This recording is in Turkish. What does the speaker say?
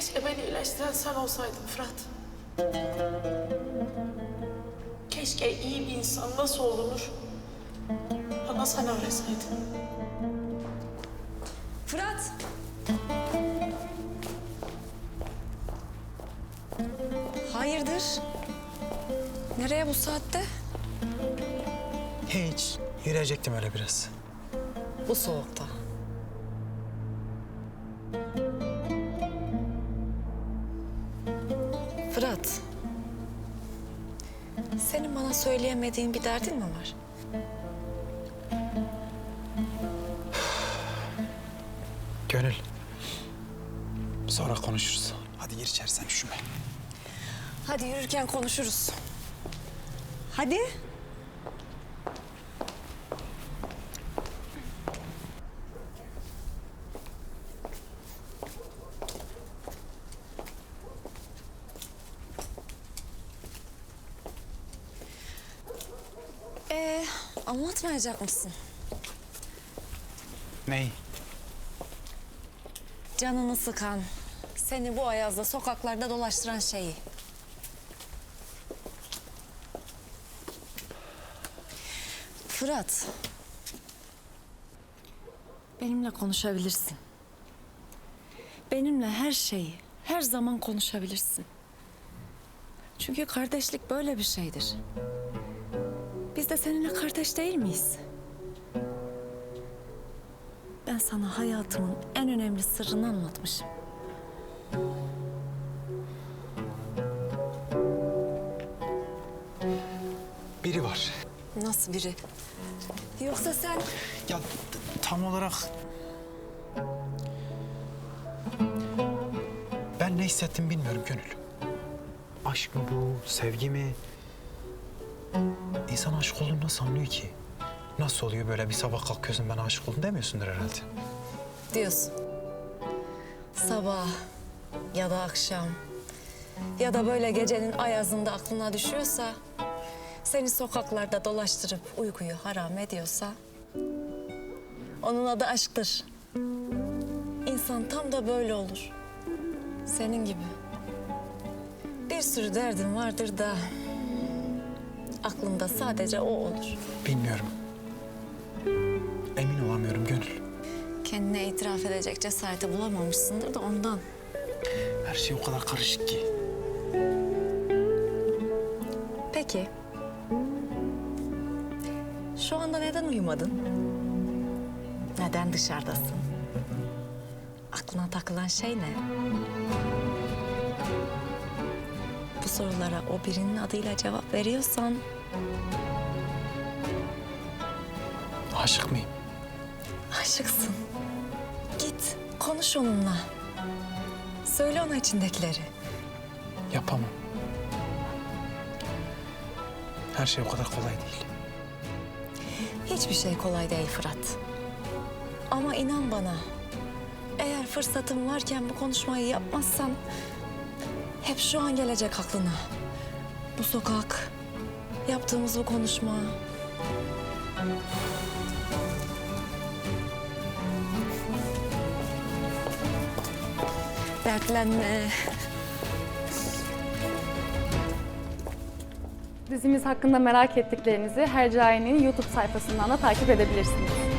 Keşke beni iyileştiren sen olsaydın Fırat. Keşke iyi bir insan nasıl olunur bana sen öğretseydin. Fırat! Hayırdır? Nereye bu saatte? Hiç. Yürüyecektim öyle biraz. Bu soğukta. Senin bana söyleyemediğin bir derdin mi var? Gönül. Sonra konuşuruz. Hadi gir içeri sen üşüme. Hadi yürürken konuşuruz. Hadi. Anlatmayacak mısın? Ney? Canını sıkan, seni bu ayazda sokaklarda dolaştıran şeyi. Fırat. Benimle konuşabilirsin. Benimle her şeyi, her zaman konuşabilirsin. Çünkü kardeşlik böyle bir şeydir. Biz de seninle kardeş değil miyiz? Ben sana hayatımın en önemli sırrını anlatmışım. Biri var. Nasıl biri? Yoksa sen... Ya tam olarak... Ben ne hissettim bilmiyorum Gönül. Aşk mı bu, sevgi mi? İnsan aşık olduğunu nasıl anlıyor ki? Nasıl oluyor böyle bir sabah kalkıyorsun ben aşık oldum demiyorsundur herhalde. diyorsun. Sabah ya da akşam ya da böyle gecenin ayazında aklına düşüyorsa... ...seni sokaklarda dolaştırıp uykuyu haram ediyorsa... ...onun adı aşktır. İnsan tam da böyle olur. Senin gibi. Bir sürü derdin vardır da... ...aklında sadece o olur. Bilmiyorum. Emin olamıyorum Gönül. Kendine itiraf edecek cesareti bulamamışsındır da ondan. Her şey o kadar karışık ki. Peki. Şu anda neden uyumadın? Neden dışarıdasın? Aklına takılan şey ne? Sorulara o birinin adıyla cevap veriyorsan Aşık mıyım? aşıksın. Git konuş onunla. Söyle ona içindekileri. Yapamam. Her şey o kadar kolay değil. Hiçbir şey kolay değil Fırat. Ama inan bana. Eğer fırsatım varken bu konuşmayı yapmazsan... ...hep şu an gelecek aklına. Bu sokak, yaptığımız bu konuşma. Dertlenme. Dizimiz hakkında merak ettiklerinizi Hercai'nin YouTube sayfasından da takip edebilirsiniz.